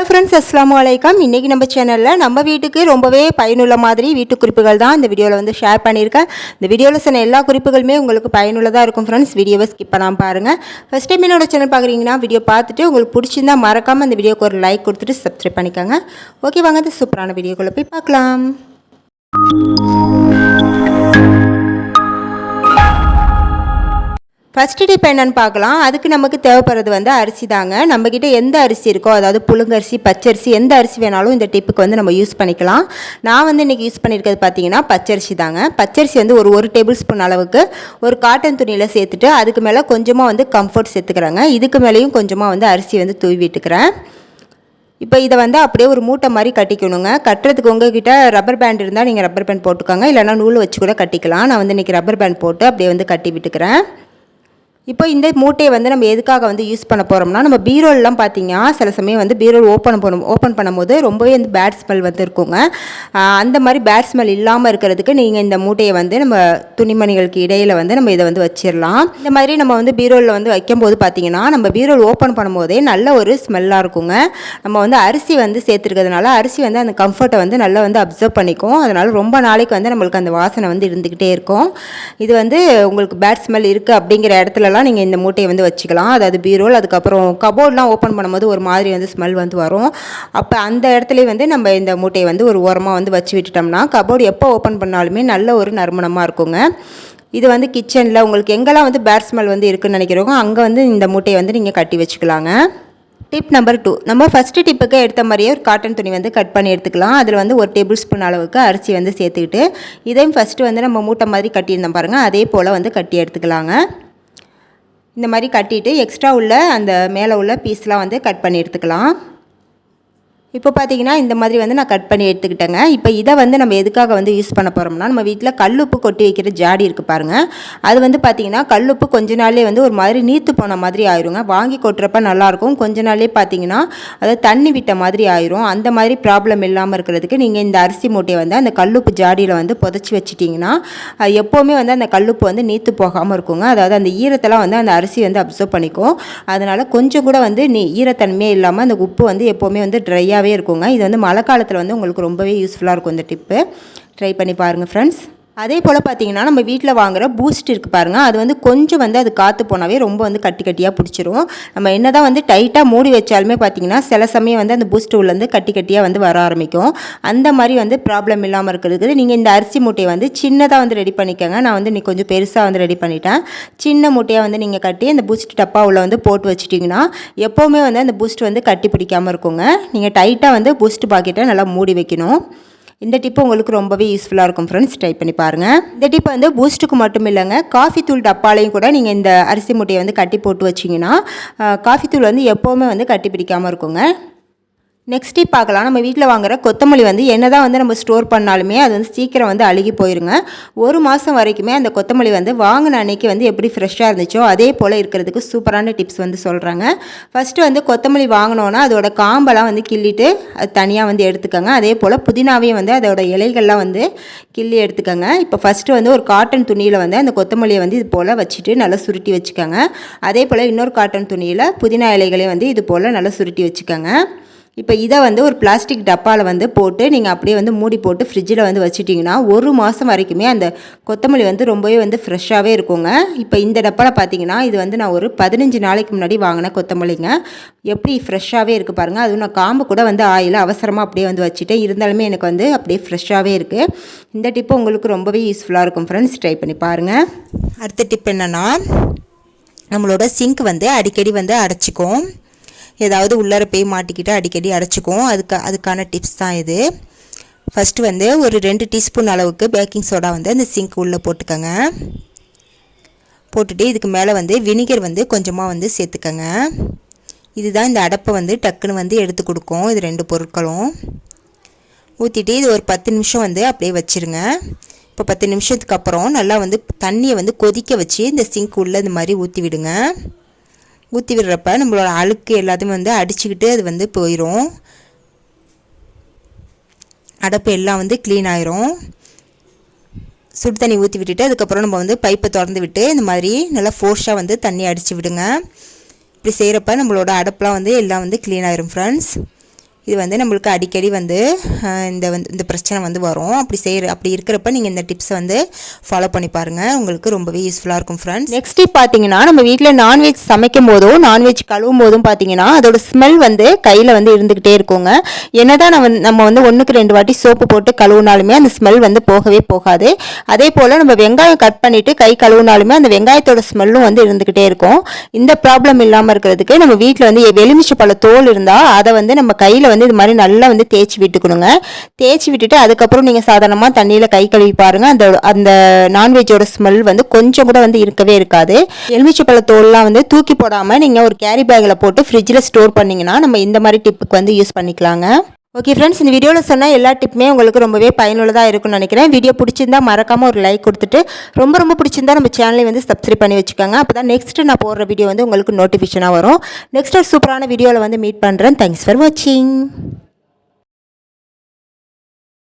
Hello friends அஸ்லாம் வலைக்கம் இன்றைக்கி நம்ம சேனலில் நம்ம வீட்டுக்கு ரொம்பவே பயனுள்ள மாதிரி வீட்டு குறிப்புகள் தான் இந்த வீடியோவில் வந்து ஷேர் பண்ணியிருக்கேன். இந்த வீடியோவில் சொன்ன எல்லா குறிப்புகளுமே உங்களுக்கு பயனுள்ளதாக இருக்கும் ஃப்ரெண்ட்ஸ் வீடியோவை ஸ்கிப் பண்ணாமல் பாருங்கள் ஃபஸ்ட் டைம் என்னோட சேனல் பார்க்குறீங்கன்னா வீடியோ பார்த்துட்டு உங்களுக்கு பிடிச்சிருந்தா மறக்காமல் அந்த வீடியோக்கு ஒரு லைக் கொடுத்துட்டு சப்ஸ்கிரைப் பண்ணிக்கோங்க. ஓகே வாங்க இந்த சூப்பரான வீடியோக்குள்ளே போய் பார்க்கலாம். ஃபஸ்ட்டு டிப் என்னன்னு பார்க்கலாம். அதுக்கு நமக்கு தேவைப்படுறது வந்து அரிசி தாங்க. நம்மக்கிட்ட எந்த அரிசி இருக்கோ அதாவது புழுங்கரிசி பச்சரிசி எந்த அரிசி வேணாலும் இந்த டிப்புக்கு வந்து நம்ம யூஸ் பண்ணிக்கலாம். நான் வந்து இன்றைக்கி யூஸ் பண்ணியிருக்கிறது பார்த்தீங்கன்னா பச்சரிசி தாங்க. பச்சரிசி வந்து ஒரு ஒரு டேபிள் ஸ்பூன் அளவுக்கு ஒரு காட்டன் துணியில் சேர்த்துட்டு அதுக்கு மேலே கொஞ்சமாக வந்து கம்ஃபர்ட் சேர்த்துக்கிறேங்க. இதுக்கு மேலேயும் கொஞ்சமாக வந்து அரிசி வந்து தூவி விட்டுக்கிறேன். இப்போ இதை வந்து அப்படியே ஒரு மூட்டை மாதிரி கட்டிக்கணுங்க. கட்டுறதுக்கு உங்ககிட்ட ரப்பர் பேண்ட் இருந்தால் நீங்கள் ரப்பர் பேண்ட் போட்டுக்கோங்க. இல்லைனா நூல் வச்சு கூட கட்டிக்கலாம். நான் வந்து இன்றைக்கி ரப்பர் பேண்ட் போட்டு அப்படியே வந்து கட்டி விட்டுக்கிறேன். இப்போ இந்த மூட்டையை வந்து நம்ம எதுக்காக வந்து யூஸ் பண்ண போகிறோம்னா நம்ம பீரோல்லாம் பார்த்தீங்கன்னா சில சமயம் வந்து பீரோல் ஓப்பன் பண்ணும் ஓப்பன் பண்ணும்போது ரொம்பவே வந்து பேட் ஸ்மெல் வந்து இருக்குங்க. அந்த மாதிரி பேட் ஸ்மெல் இல்லாமல் இருக்கிறதுக்கு நீங்கள் இந்த மூட்டையை வந்து நம்ம துணிமணிகளுக்கு இடையில் வந்து நம்ம இதை வந்து வச்சிடலாம் இந்த மாதிரி நம்ம வந்து பீரோலில் வந்து வைக்கும்போது பார்த்தீங்கன்னா நம்ம பீரோல் ஓப்பன் பண்ணும்போதே நல்ல ஒரு ஸ்மெல்லாக இருக்குங்க. நம்ம வந்து அரிசி வந்து சேர்த்துருக்கிறதுனால அரிசி வந்து அந்த கம்ஃபர்ட்டை வந்து நல்லா வந்து அப்சர்வ் பண்ணிக்கும். அதனால் ரொம்ப நாளைக்கு வந்து நம்மளுக்கு அந்த வாசனை வந்து இருந்துக்கிட்டே இருக்கும். இது வந்து உங்களுக்கு பேட் ஸ்மெல் இருக்குது அப்படிங்கிற இடத்துல இடத்துலலாம் நீங்கள் இந்த மூட்டையை வந்து வச்சுக்கலாம். அதாவது பீரோல் அதுக்கப்புறம் கபோர்ட்லாம் ஓப்பன் பண்ணும்போது ஒரு மாதிரி வந்து ஸ்மெல் வந்து வரும். அப்போ அந்த இடத்துல வந்து நம்ம இந்த மூட்டையை வந்து ஒரு ஓரமாக வந்து வச்சு விட்டுட்டோம்னா கபோர்டு எப்போ ஓப்பன் பண்ணாலுமே நல்ல ஒரு நறுமணமாக இருக்குங்க. இது வந்து கிச்சனில் உங்களுக்கு எங்கெல்லாம் வந்து பேட் ஸ்மெல் வந்து இருக்குன்னு நினைக்கிறோங்க அங்கே வந்து இந்த மூட்டையை வந்து நீங்கள் கட்டி வச்சுக்கலாங்க. டிப் நம்பர் டூ நம்ம ஃபஸ்ட்டு டிப்புக்கு எடுத்த மாதிரியே ஒரு காட்டன் துணி வந்து கட் பண்ணி எடுத்துக்கலாம். அதில் வந்து ஒரு டேபிள் ஸ்பூன் அளவுக்கு அரிசி வந்து சேர்த்துக்கிட்டு இதையும் ஃபஸ்ட்டு வந்து நம்ம மூட்டை மாதிரி கட்டியிருந்தோம் பாருங்கள் அதே போல் வந்து கட்டி எடுத்துக்கலாங்க. இந்த மாதிரி கட்டிட்டு எக்ஸ்ட்ரா உள்ள அந்த மேலே உள்ள பீஸ்லாம் வந்து கட் பண்ணி எடுத்துக்கலாம். இப்போ பார்த்தீங்கன்னா இந்த மாதிரி வந்து நான் கட் பண்ணி எடுத்துக்கிட்டேங்க. இப்போ இதை வந்து நம்ம எதுக்காக வந்து யூஸ் பண்ண போகிறோம்னா நம்ம வீட்டில் கல்லுப்பு கொட்டி வைக்கிற ஜாடி இருக்குது பாருங்கள் அது வந்து பார்த்தீங்கன்னா கல்லுப்பு கொஞ்ச நாளே வந்து ஒரு மாதிரி நீத்து போன மாதிரி ஆயிருங்க. வாங்கி கொட்டுறப்ப நல்லாயிருக்கும் கொஞ்ச நாளே பார்த்தீங்கன்னா அதாவது தண்ணி விட்ட மாதிரி ஆயிரும். அந்த மாதிரி ப்ராப்ளம் இல்லாமல் இருக்கிறதுக்கு நீங்கள் இந்த அரிசி மூட்டையை வந்து அந்த கல்லுப்பு ஜாடியில் வந்து புதைச்சி வச்சிட்டிங்கன்னா எப்போவுமே வந்து அந்த கல்லுப்பு வந்து நீத்து போகாமல் இருக்குங்க. அதாவது அந்த ஈரத்தெல்லாம் வந்து அந்த அரிசி வந்து அப்சர்வ் பண்ணிக்கும். அதனால் கொஞ்சம் கூட வந்து நீ ஈரத்தன்மையே இல்லாமல் அந்த உப்பு வந்து எப்போவுமே வந்து ட்ரையாக ட்ரையாகவே இருக்குங்க. இது வந்து மழை காலத்தில் வந்து உங்களுக்கு ரொம்பவே யூஸ்ஃபுல்லாக இருக்கும் இந்த டிப்பு ட்ரை பண்ணி பாருங்கள் ஃப்ரெண்ட்ஸ் அதே போல் பார்த்தீங்கன்னா நம்ம வீட்டில் வாங்குகிற பூஸ்ட் இருக்குது பாருங்கள் அது வந்து கொஞ்சம் வந்து அது காற்று போனாவே ரொம்ப வந்து கட்டி கட்டியாக பிடிச்சிரும். நம்ம என்ன தான் வந்து டைட்டாக மூடி வச்சாலுமே பார்த்தீங்கன்னா சில சமயம் வந்து அந்த பூஸ்ட் உள்ளேருந்து கட்டி கட்டியாக வந்து வர ஆரம்பிக்கும். அந்த மாதிரி வந்து ப்ராப்ளம் இல்லாமல் இருக்கிறதுக்கு நீங்கள் இந்த அரிசி மூட்டையை வந்து சின்னதாக வந்து ரெடி பண்ணிக்கோங்க. நான் வந்து இன்னைக்கு கொஞ்சம் பெருசாக வந்து ரெடி பண்ணிட்டேன். சின்ன மூட்டையாக வந்து நீங்கள் கட்டி அந்த பூஸ்ட் டப்பா உள்ள வந்து போட்டு வச்சிட்டிங்கன்னா எப்போவுமே வந்து அந்த பூஸ்ட் வந்து கட்டி பிடிக்காமல் இருக்குங்க. நீங்கள் டைட்டாக வந்து பூஸ்ட் பாக்கெட்டை நல்லா மூடி வைக்கணும். இந்த டிப்பு உங்களுக்கு ரொம்பவே யூஸ்ஃபுல்லாக இருக்கும் ஃப்ரெண்ட்ஸ் ட்ரை பண்ணி பாருங்கள் இந்த டிப் வந்து பூஸ்ட்டுக்கு மட்டும் இல்லைங்க. காஃபி தூள் டப்பாலையும் கூட நீங்கள் இந்த அரிசி மூட்டையை வந்து கட்டி போட்டு வச்சிங்கன்னா காஃபி தூள் வந்து எப்போவுமே வந்து கட்டி பிடிக்காமல் இருக்குங்க. நெக்ஸ்ட் டிப் பார்க்கலாம். நம்ம வீட்டில் வாங்குற கொத்தமல்லி வந்து என்னதான் வந்து நம்ம ஸ்டோர் பண்ணாலுமே அது வந்து சீக்கிரம் வந்து அழுகி போயிருங்க. ஒரு மாதம் வரைக்குமே அந்த கொத்தமல்லி வந்து வாங்கின அன்னைக்கு வந்து எப்படி ஃப்ரெஷ்ஷாக இருந்துச்சோ அதே போல் இருக்கிறதுக்கு சூப்பரான டிப்ஸ் வந்து சொல்கிறாங்க ஃபஸ்ட்டு வந்து கொத்தமல்லி வாங்கினோன்னா அதோட காம்பெல்லாம் வந்து கிள்ளிட்டு அது தனியாக வந்து எடுத்துக்கோங்க. அதே போல் புதினாவையும் வந்து அதோட இலைகள்லாம் வந்து கிள்ளி எடுத்துக்கோங்க. இப்போ ஃபஸ்ட்டு வந்து ஒரு காட்டன் துணியில் வந்து அந்த கொத்தமல்லியை வந்து இது போல் வச்சுட்டு நல்லா சுருட்டி வச்சுக்கோங்க. அதே போல் இன்னொரு காட்டன் துணியில் புதினா இலைகளையும் வந்து இது போல் நல்லா சுருட்டி வச்சுக்கோங்க. இப்போ இதை வந்து ஒரு பிளாஸ்டிக் டப்பாவில் வந்து போட்டு நீங்கள் அப்படியே வந்து மூடி போட்டு ஃப்ரிட்ஜில் வந்து வச்சுட்டிங்கன்னா ஒரு மாதம் வரைக்குமே அந்த கொத்தமல்லி வந்து ரொம்பவே வந்து ஃப்ரெஷ்ஷாகவே இருக்குங்க. இப்போ இந்த டப்பாவில் பார்த்தீங்கன்னா இது வந்து நான் ஒரு பதினஞ்சு நாளைக்கு முன்னாடி வாங்கின கொத்தமல்லிங்க. எப்படி ஃப்ரெஷ்ஷாகவே இருக்குது பாருங்கள் அதுவும் நான் காம்பு கூட வந்து ஆயில் அவசரமாக அப்படியே வந்து வச்சுட்டேன். இருந்தாலுமே எனக்கு வந்து அப்படியே ஃப்ரெஷ்ஷாகவே இருக்குது இந்த டிப்பு உங்களுக்கு ரொம்பவே யூஸ்ஃபுல்லாக இருக்கும் ஃப்ரெண்ட்ஸ் ட்ரை பண்ணி பாருங்கள் அடுத்த டிப் என்னென்னா நம்மளோட சிங்க் வந்து அடிக்கடி வந்து அடைச்சிக்கும். ஏதாவது உள்ளார போய் மாட்டிக்கிட்டு அடிக்கடி அடைச்சிக்கும் அதுக்கு அதுக்கான டிப்ஸ் தான் இது. ஃபஸ்ட்டு வந்து ஒரு ரெண்டு டீஸ்பூன் அளவுக்கு பேக்கிங் சோடா வந்து அந்த சிங்க் உள்ளே போட்டுக்கோங்க. போட்டுட்டு இதுக்கு மேலே வந்து வினிகர் வந்து கொஞ்சமாக வந்து சேர்த்துக்கோங்க. இதுதான் இந்த அடப்பை வந்து டக்குன்னு வந்து எடுத்து கொடுக்கும். இது ரெண்டு பொருட்களும். ஊற்றிட்டு இது ஒரு பத்து நிமிஷம் வந்து அப்படியே வச்சுருங்க. இப்போ பத்து நிமிஷத்துக்கு அப்புறம் நல்லா வந்து தண்ணியை வந்து கொதிக்க வச்சு இந்த சிங்க் உள்ளே இந்த மாதிரி ஊற்றி விடுங்க ஊற்றி விடுறப்ப நம்மளோட அழுக்கு எல்லாத்தையும் வந்து அடிச்சுக்கிட்டு அது வந்து போயிடும் அடப்பு எல்லாம் வந்து க்ளீன் ஆயிரும். சுடு தண்ணி ஊற்றி விட்டுட்டு அதுக்கப்புறம் நம்ம வந்து பைப்பை திறந்து விட்டு இந்த மாதிரி நல்லா ஃபோர்ஸாக வந்து தண்ணி அடித்து விடுங்க. இப்படி செய்கிறப்ப நம்மளோட அடப்புலாம் வந்து எல்லாம் வந்து க்ளீன் ஆயிரும் ஃப்ரெண்ட்ஸ் இது வந்து நம்மளுக்கு அடிக்கடி வந்து இந்த வந்து இந்த பிரச்சனை வந்து வரும். அப்படி செய்கிற அப்படி இருக்கிறப்ப நீங்கள் இந்த டிப்ஸை வந்து ஃபாலோ பண்ணி பாருங்கள் உங்களுக்கு ரொம்பவே யூஸ்ஃபுல்லாக இருக்கும் ஃப்ரெண்ட்ஸ் நெக்ஸ்ட் டிப் பார்த்தீங்கன்னா நம்ம வீட்டில் நான்வெஜ் சமைக்கும் போதும் நான்வெஜ் கழுவும் போதும் பார்த்தீங்கன்னா அதோட ஸ்மெல் வந்து கையில் வந்து இருந்துக்கிட்டே இருக்குங்க. என்னதான் நம்ம நம்ம வந்து ஒன்றுக்கு ரெண்டு வாட்டி சோப்பு போட்டு கழுவுனாலுமே அந்த ஸ்மெல் வந்து போகவே போகாது. அதே போல் நம்ம வெங்காயம் கட் பண்ணிவிட்டு கை கழுவுனாலுமே அந்த வெங்காயத்தோட ஸ்மெல்லும் வந்து இருந்துக்கிட்டே இருக்கும். இந்த ப்ராப்ளம் இல்லாமல் இருக்கிறதுக்கு நம்ம வீட்டில் வந்து எலுமிச்சை பழ தோல் இருந்தால் அதை வந்து நம்ம கையில் வந்து இது மாதிரி நல்லா வந்து தேய்ச்சி விட்டுக்கணுங்க. தேய்ச்சி விட்டுட்டு அதுக்கப்புறம் நீங்கள் சாதாரணமாக தண்ணியில் கை கழுவி பாருங்கள் அந்த அந்த நான்வெஜ்ஜோட ஸ்மெல் வந்து கொஞ்சம் கூட வந்து இருக்கவே இருக்காது. எலுமிச்சை தோல்லாம் வந்து தூக்கி போடாமல் நீங்கள் ஒரு கேரி பேக்கில் போட்டு ஃப்ரிட்ஜில் ஸ்டோர் பண்ணிங்கன்னா நம்ம இந்த மாதிரி டிப்புக்கு வந்து யூஸ் பண்ணிக்கலாங்க. ஓகே ஃப்ரெண்ட்ஸ் இந்த வீடியோவில் சொன்னால் எல்லா டிப்புமே உங்களுக்கு ரொம்பவே பயனுள்ளதாக இருக்கும்னு நினைக்கிறேன். வீடியோ பிடிச்சிருந்தா மறக்காமல் ஒரு லைக் கொடுத்துட்டு ரொம்ப ரொம்ப பிடிச்சிருந்தா நம்ம சேனலை வந்து சப்ஸ்கிரைப் பண்ணி வச்சுக்கோங்க. அப்போ தான் நெக்ஸ்ட்டு நான் போடுற வீடியோ வந்து உங்களுக்கு நோட்டிஃபிகேஷனாக வரும். நெக்ஸ்ட் ஒரு சூப்பரான வீடியோவில் வந்து மீட் பண்ணுறேன் தேங்க்ஸ் ஃபார் வாட்சிங்